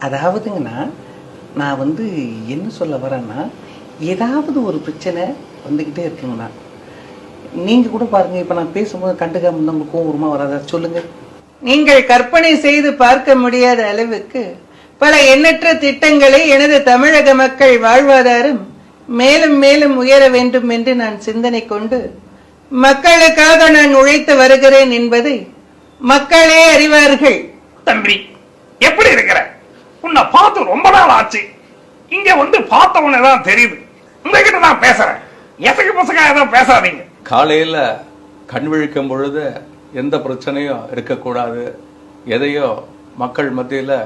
அதாவதுங்கண்ணா நான் வந்து என்ன சொல்ல வரேன்னா ஏதாவது ஒரு பிரச்சனை வந்துக்கிட்டே இருக்குங்கண்ணா. நீங்கள் கூட பாருங்க இப்போ நான் பேசும்போது கண்டுக்காம உங்களுக்கு கோவம் வருமா வராதா? சொல்லுங்க. நீங்கள் கற்பனை செய்து பார்க்க முடியாத அளவுக்கு பல எண்ணற்ற திட்டங்களை எனது தமிழக மக்கள் வாழ்வாதாரம் மேலும் மேலும் உயர வேண்டும் என்று நான் சிந்தனை கொண்டு மக்களுக்காக நான் உழைத்து வருகிறேன் என்பதை மக்களே அறிவார்கள். தம்பி எப்படி இருக்கிற? உன்னை பார்த்து ரொம்ப நாள் ஆச்சு. இங்க வந்து பார்த்த உடனே தான் தெரியுது. உங்ககிட்ட நான் பேசுறேன். எசகு பசங்க ஏதோ பேசாதீங்க. காலையில் கண் விழிக்கும் பொழுது எந்த பிரச்சனையும் இருக்கக்கூடாது. எதையோ மக்கள் மத்தியில்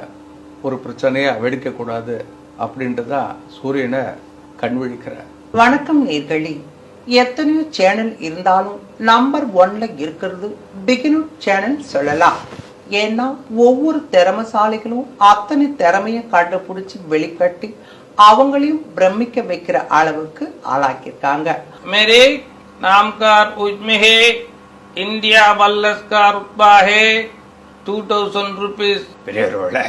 ஒரு பிரச்சனையை வெடிக்கக்கூடாது அப்படின்ட்டு தான் சூரியனை கண் விழிக்கிறேன் வணக்கம் நேர்களி எத்தனையோ சேனல் இருந்தாலும் நம்பர் ஒன்ல இருக்கிறது பிகினு சேனல் சொல்லலாம். ஏன்னா ஒவ்வொரு திறமைசாலிகளும் அத்தனை திறமையை கண்டுபிடிச்சு வெளிக்கட்டி அவங்களையும் பிரமிக்க வைக்கிற அளவுக்கு ஆளாக்கியிருக்காங்க. மேரே நாம்கார் உஜ்மிஹே இந்தியா வல்லஸ்கார் உப்பாஹே டூ தௌசண்ட் ருபீஸ் பெரியவர்களே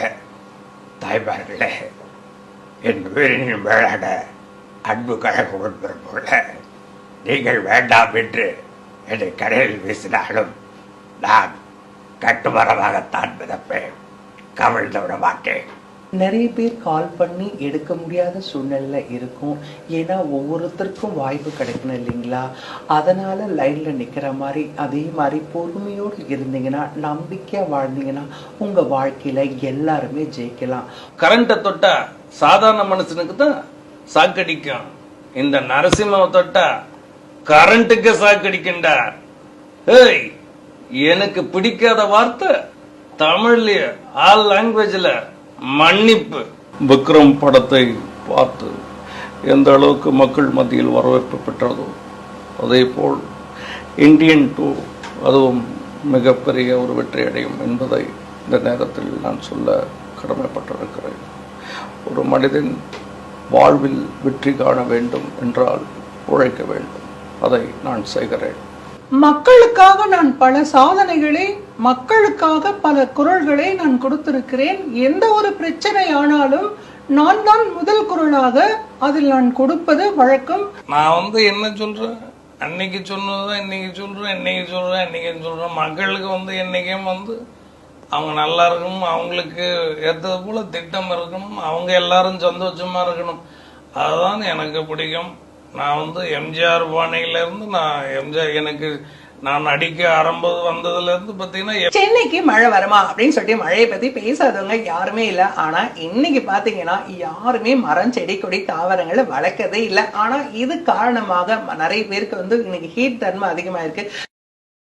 தாய்மார்களே என் உயிரின் மேலான அன்பு கழக உடன் போல நீங்கள் வேண்டாம் என்று என்னை கடையில் வீசினாலும் நான் கட்டுமரமாகத்தான் மிதப்பேன். கவிழ்ந்து விட மாட்டேன் நிறைய பேர் கால் பண்ணி எடுக்க முடியாத சூழ்நிலை இருக்கும். ஏன்னா ஒவ்வொருத்தருக்கும் வாய்ப்பு கிடைக்கணும் இல்லைங்களா? அதனால லைன்ல நிக்கிற மாதிரி அதே மாதிரி பொறுமையோடு இருந்தீங்கன்னா நம்பிக்கையா வாழ்ந்தீங்கன்னா உங்க வாழ்க்கையில எல்லாருமே ஜெயிக்கலாம். கரண்ட்டை தொட்டா சாதாரண மனுஷனுக்கு தான் சாக்கடிக்கும். இந்த நரசிம்மாவை தொட்டா கரண்ட்டுக்கு சாக்கடிக்கும்டா. ஏய் எனக்கு பிடிக்காத வார்த்தை தமிழ்லயே ஆல் லாங்குவேஜ்ல மன்னிப்பு. விக்ரம் படத்தை பார்த்து எந்த அளவுக்கு மக்கள் மத்தியில் வரவேற்பு பெற்றதோ அதே போல் இந்தியன் டூ அதுவும் மிகப்பெரிய ஒரு வெற்றி அடையும் என்பதை இந்த நேரத்தில் நான் சொல்ல கடமைப்பட்டிருக்கிறேன். ஒரு மனிதன் வாழ்வில் வெற்றி காண வேண்டும் என்றால் உழைக்க வேண்டும். அதை நான் செய்கிறேன். மக்களுக்காக நான் பல சாதனைகளை மக்களுக்காக பல குரல்களை நான் கொடுத்திருக்கிறேன். எந்த ஒரு பிரச்சனை ஆனாலும் நான் தான் முதல் குரலாக அதில் நான் கொடுப்பது வழக்கம். நான் வந்து என்ன சொல்றேன்? அன்னைக்கு சொன்னதுதான் இன்னைக்கு சொல்றேன் இன்னைக்கு சொல்றேன் இன்னைக்கு சொல்றேன். மக்களுக்கு வந்து என்னைக்கும் வந்து அவங்க நல்லா இருக்கணும் அவங்களுக்கு ஏற்றது போல திட்டம் இருக்கணும் அவங்க எல்லாரும் சந்தோஷமா இருக்கணும். அதுதான் எனக்கு பிடிக்கும். நான் வந்து எம்ஜிஆர் பாணியில இருந்து நான் எம்ஜிஆர் எனக்கு நான் நடிக்க ஆரம்பம் வந்ததுல இருந்து பாத்தீங்கன்னா சென்னைக்கு மழை வருமா அப்படின்னு சொல்லிட்டு மழையை பத்தி பேசாதவங்க யாருமே இல்ல. ஆனா இன்னைக்கு பாத்தீங்கன்னா யாருமே மரம் செடி கொடி தாவரங்களை வளர்க்கறதே இல்ல. ஆனா இது காரணமாக நிறைய பேருக்கு வந்து இன்னைக்கு ஹீட் தன்மை அதிகமா இருக்கு